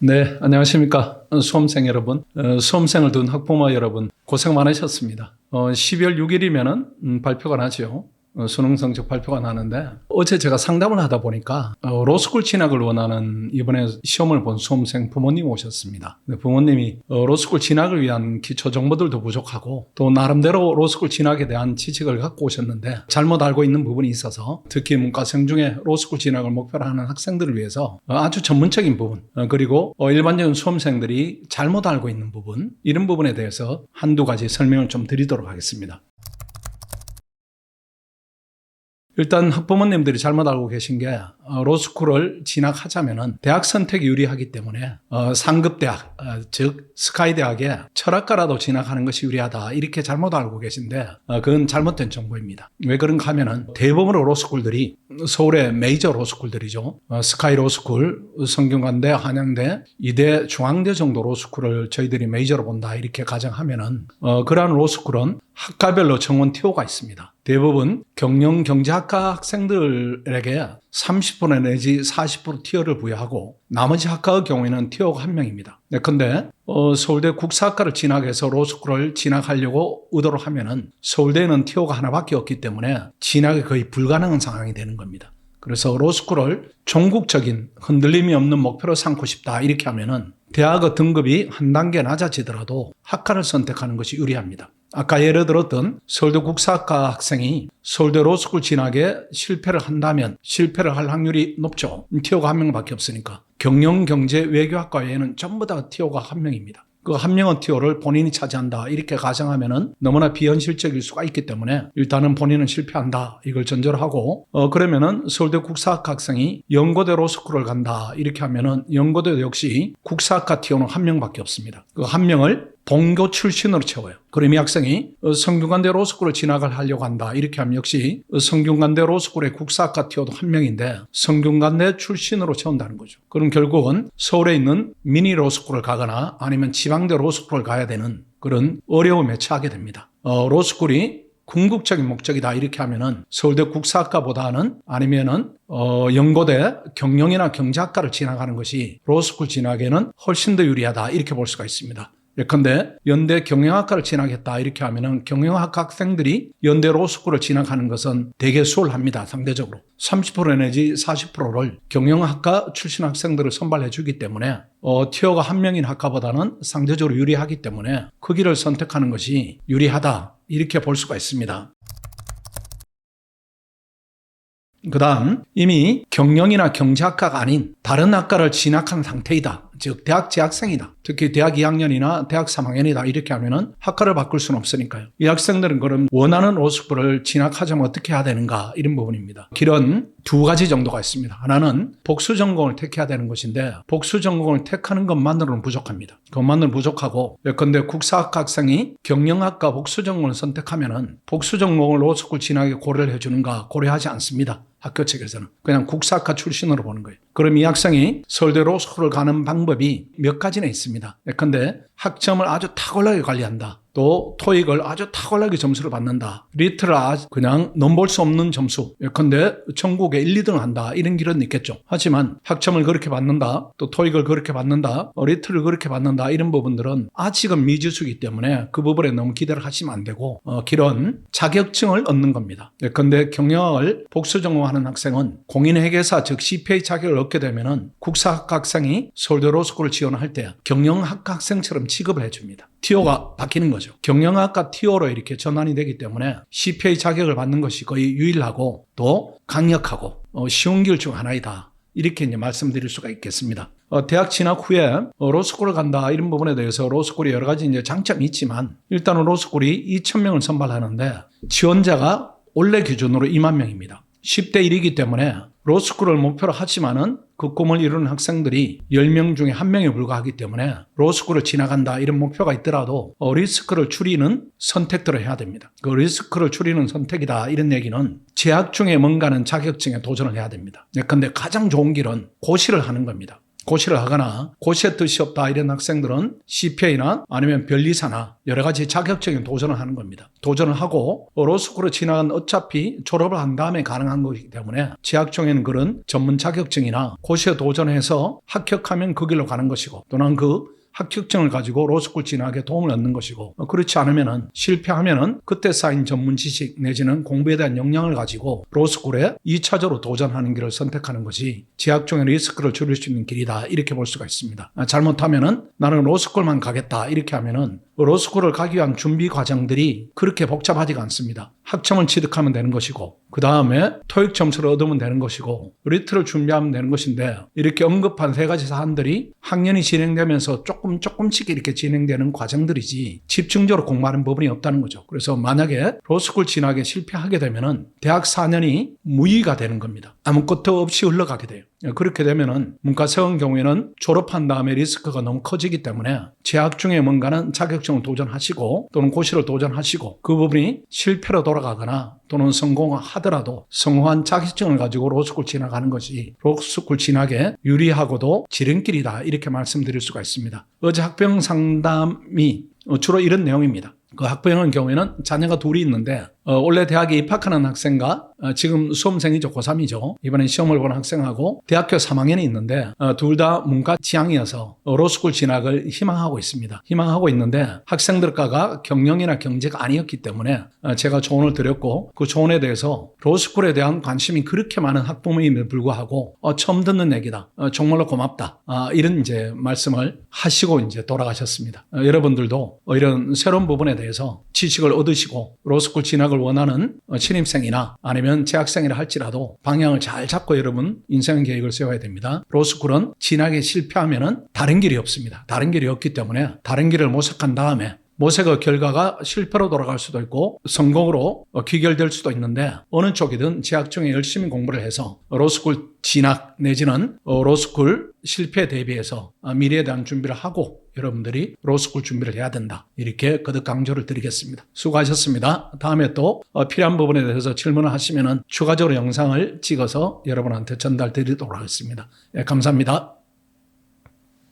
네, 안녕하십니까. 어, 수험생 여러분, 어, 수험생을 둔 학부모 여러분, 고생 많으셨습니다. 어, 12월 6일이면은, 음, 발표가 나죠. 어, 수능 성적 발표가 나는데, 어제 제가 상담을 하다 보니까, 어, 로스쿨 진학을 원하는 이번에 시험을 본 수험생 부모님 오셨습니다. 부모님이, 어, 로스쿨 진학을 위한 기초 정보들도 부족하고, 또 나름대로 로스쿨 진학에 대한 지식을 갖고 오셨는데, 잘못 알고 있는 부분이 있어서, 특히 문과생 중에 로스쿨 진학을 목표로 하는 학생들을 위해서 어, 아주 전문적인 부분, 어, 그리고 어, 일반적인 수험생들이 잘못 알고 있는 부분, 이런 부분에 대해서 한두 가지 설명을 좀 드리도록 하겠습니다. 일단 학부모님들이 잘못 알고 계신 게 어, 로스쿨을 진학하자면은 대학 선택이 유리하기 때문에 어, 상급 대학 어, 즉 스카이 대학에 철학과라도 진학하는 것이 유리하다 이렇게 잘못 알고 계신데 어, 그건 잘못된 정보입니다. 왜 그런가 하면은 대부분의 로스쿨들이 서울의 메이저 로스쿨들이죠. 어, 스카이 로스쿨, 성균관대, 한양대, 이대, 중앙대 정도 로스쿨을 저희들이 메이저로 본다 이렇게 가정하면은 어, 그러한 로스쿨은 학과별로 정원 티오가 있습니다. 대부분 경영 경제학과 학생들에게 30% 내지 40% 티어를 부여하고 나머지 학과의 경우에는 티어가 한 명입니다. 네, 근데 어, 서울대 국사학과를 진학해서 로스쿨을 진학하려고 의도를 하면은 서울대에는 티어가 하나밖에 없기 때문에 진학이 거의 불가능한 상황이 되는 겁니다. 그래서 로스쿨을 전국적인 흔들림이 없는 목표로 삼고 싶다 이렇게 하면은 대학의 등급이 한 단계 낮아지더라도 학과를 선택하는 것이 유리합니다. 아까 예를 들었던 서울대 국사학과 학생이 서울대 로스쿨 진학에 실패를 한다면 실패를 할 확률이 높죠. 티오가 한 명밖에 없으니까. 경영, 경제, 외교학과 외에는 전부 다 티오가 한 명입니다. 그 한 명은 티오를 본인이 차지한다 이렇게 가정하면은 너무나 비현실적일 수가 있기 때문에 일단은 본인은 실패한다 이걸 전제로 하고 어 그러면은 서울대 국사학과 학생이 연고대 로스쿨을 간다 이렇게 하면은 연고대 역시 국사학과 티오는 한 명밖에 없습니다. 그 한 명을 본교 출신으로 채워요. 그럼 이 학생이 어, 성균관대 로스쿨을 진학을 하려고 한다. 이렇게 하면 역시 어, 성균관대 로스쿨의 국사학과 티오도 한 명인데 성균관대 출신으로 채운다는 거죠. 그럼 결국은 서울에 있는 미니 로스쿨을 가거나 아니면 지방대 로스쿨을 가야 되는 그런 어려움에 처하게 됩니다. 어, 로스쿨이 궁극적인 목적이다 이렇게 하면은 서울대 국사학과보다는 아니면은 어 연고대 경영이나 경제학과를 진학하는 것이 로스쿨 진학에는 훨씬 더 유리하다 이렇게 볼 수가 있습니다. 예컨대 연대 경영학과를 진학했다 이렇게 하면은 경영학과 학생들이 연대 로스쿨을 진학하는 것은 되게 수월합니다. 상대적으로 30% 내지 40%를 경영학과 출신 학생들을 선발해 주기 때문에 어, 티어가 한 명인 학과보다는 상대적으로 유리하기 때문에 그 길을 선택하는 것이 유리하다 이렇게 볼 수가 있습니다. 그 다음 이미 경영이나 경제학과가 아닌 다른 학과를 진학한 상태이다. 즉 대학 재학생이다. 특히 대학 2학년이나 대학 3학년이다. 이렇게 하면은 학과를 바꿀 수는 없으니까요. 이 학생들은 그럼 원하는 로스쿨을 진학하자면 어떻게 해야 되는가 이런 부분입니다. 길은 두 가지 정도가 있습니다. 하나는 복수 전공을 택해야 되는 것인데 복수 전공을 택하는 것만으로는 부족합니다. 그것만으로는 부족하고 예컨대 국사학과 학생이 경영학과 복수 전공을 선택하면은 복수 전공을 로스쿨 진학에 고려를 해주는가 고려하지 않습니다. 학교 측에서는 그냥 국사학과 출신으로 보는 거예요. 그럼 이 학생이 서울대 로스쿨을 가는 방법이 몇 가지나 있습니다. 예컨대 학점을 아주 탁월하게 관리한다. 또 토익을 아주 탁월하게 점수를 받는다. 리트를 그냥 넘볼 수 없는 점수. 예컨대 전국에 1, 2등을 한다. 이런 길은 있겠죠. 하지만 학점을 그렇게 받는다. 또 토익을 그렇게 받는다. 어, 리트를 그렇게 받는다. 이런 부분들은 아직은 미지수이기 때문에 그 부분에 너무 기대를 하시면 안 되고 어, 길은 자격증을 얻는 겁니다. 예컨대 경영을 복수 전공하는 학생은 공인회계사 즉 CPA 자격을 얻게 되면은 국사학과 학생이 서울대 로스쿨을 지원할 때 경영학과 학생처럼 취급을 해줍니다. 티오가 바뀌는 거죠. 경영학과 티오로 이렇게 전환이 되기 때문에 CPA 자격을 받는 것이 거의 유일하고 또 강력하고 어, 쉬운 길 중 하나이다. 이렇게 이제 말씀드릴 수가 있겠습니다. 어, 대학 진학 후에 어, 로스쿨을 간다 이런 부분에 대해서 로스쿨이 여러 가지 이제 장점이 있지만 일단은 로스쿨이 2,000명을 선발하는데 지원자가 원래 기준으로 2만 명입니다. 10대 1이기 때문에 로스쿨을 목표로 하지만은 그 꿈을 이루는 학생들이 10명 중에 1명에 불과하기 때문에 로스쿨을 지나간다 이런 목표가 있더라도 어, 리스크를 줄이는 선택들을 해야 됩니다. 그 리스크를 줄이는 선택이다 이런 얘기는 재학 중에 뭔가는 자격증에 도전을 해야 됩니다. 근데 가장 좋은 길은 고시를 하는 겁니다. 고시를 하거나 고시의 뜻이 없다 이런 학생들은 CPA나 아니면 변리사나 여러 가지 자격적인 도전을 하는 겁니다. 도전을 하고 로스쿨을 지나간 어차피 졸업을 한 다음에 가능한 거기 때문에 재학 중에는 그런 전문 자격증이나 고시에 도전해서 합격하면 그 길로 가는 것이고 또는 그 합격증을 가지고 로스쿨 진학에 도움을 얻는 것이고 어, 그렇지 않으면은 실패하면은 그때 쌓인 전문 지식 내지는 공부에 대한 역량을 가지고 로스쿨에 2차적으로 도전하는 길을 선택하는 것이 재학 중에 리스크를 줄일 수 있는 길이다 이렇게 볼 수가 있습니다. 아, 잘못하면은 나는 로스쿨만 가겠다 이렇게 하면은 로스쿨을 가기 위한 준비 과정들이 그렇게 복잡하지가 않습니다. 학점을 취득하면 되는 것이고 그 다음에 토익 점수를 얻으면 되는 것이고 리트를 준비하면 되는 것인데 이렇게 언급한 세 가지 사안들이 학년이 진행되면서 조금 조금씩 이렇게 진행되는 과정들이지 집중적으로 공부하는 부분이 없다는 거죠. 그래서 만약에 로스쿨 진학에 실패하게 되면은 대학 4년이 무의가 되는 겁니다. 아무것도 없이 흘러가게 돼요. 그렇게 되면은 문과생의 경우에는 졸업한 다음에 리스크가 너무 커지기 때문에 재학 중에 뭔가는 자격증을 도전하시고 또는 고시를 도전하시고 그 부분이 실패로 돌아가거나 또는 성공하더라도 성공한 자격증을 가지고 로스쿨 진학하는 것이 로스쿨 진학에 유리하고도 지름길이다 이렇게 말씀드릴 수가 있습니다. 어제 학병 상담이 주로 이런 내용입니다. 그 학부형의 경우에는 자녀가 둘이 있는데 어, 원래 대학에 입학하는 학생과 어, 지금 수험생이죠. 고3이죠. 이번에 시험을 보는 학생하고 대학교 3학년이 있는데 어, 둘 다 문과 지향이어서 어, 로스쿨 진학을 희망하고 있습니다. 희망하고 있는데 학생들과가 경영이나 경제가 아니었기 때문에 어, 제가 조언을 드렸고 그 조언에 대해서 로스쿨에 대한 관심이 그렇게 많은 학부모임에 불구하고 어, 처음 듣는 얘기다. 어, 정말로 고맙다. 아, 이런 이제 말씀을 하시고 이제 돌아가셨습니다. 어, 여러분들도 어, 이런 새로운 부분에 대해서 지식을 얻으시고 로스쿨 진학을 원하는 어, 신입생이나 아니면 재학생이라 할지라도 방향을 잘 잡고 여러분 인생 계획을 세워야 됩니다. 로스쿨은 진학에 실패하면은 다른 길이 없습니다. 다른 길이 없기 때문에 다른 길을 모색한 다음에 모색의 결과가 실패로 돌아갈 수도 있고 성공으로 어, 귀결될 수도 있는데 어느 쪽이든 재학 중에 열심히 공부를 해서 로스쿨 진학 내지는 어, 로스쿨 실패 대비해서 어, 미래에 대한 준비를 하고 여러분들이 로스쿨 준비를 해야 된다. 이렇게 거듭 강조를 드리겠습니다. 수고하셨습니다. 다음에 또 어, 필요한 부분에 대해서 질문을 하시면 추가적으로 영상을 찍어서 여러분한테 전달 드리도록 하겠습니다. 예, 감사합니다.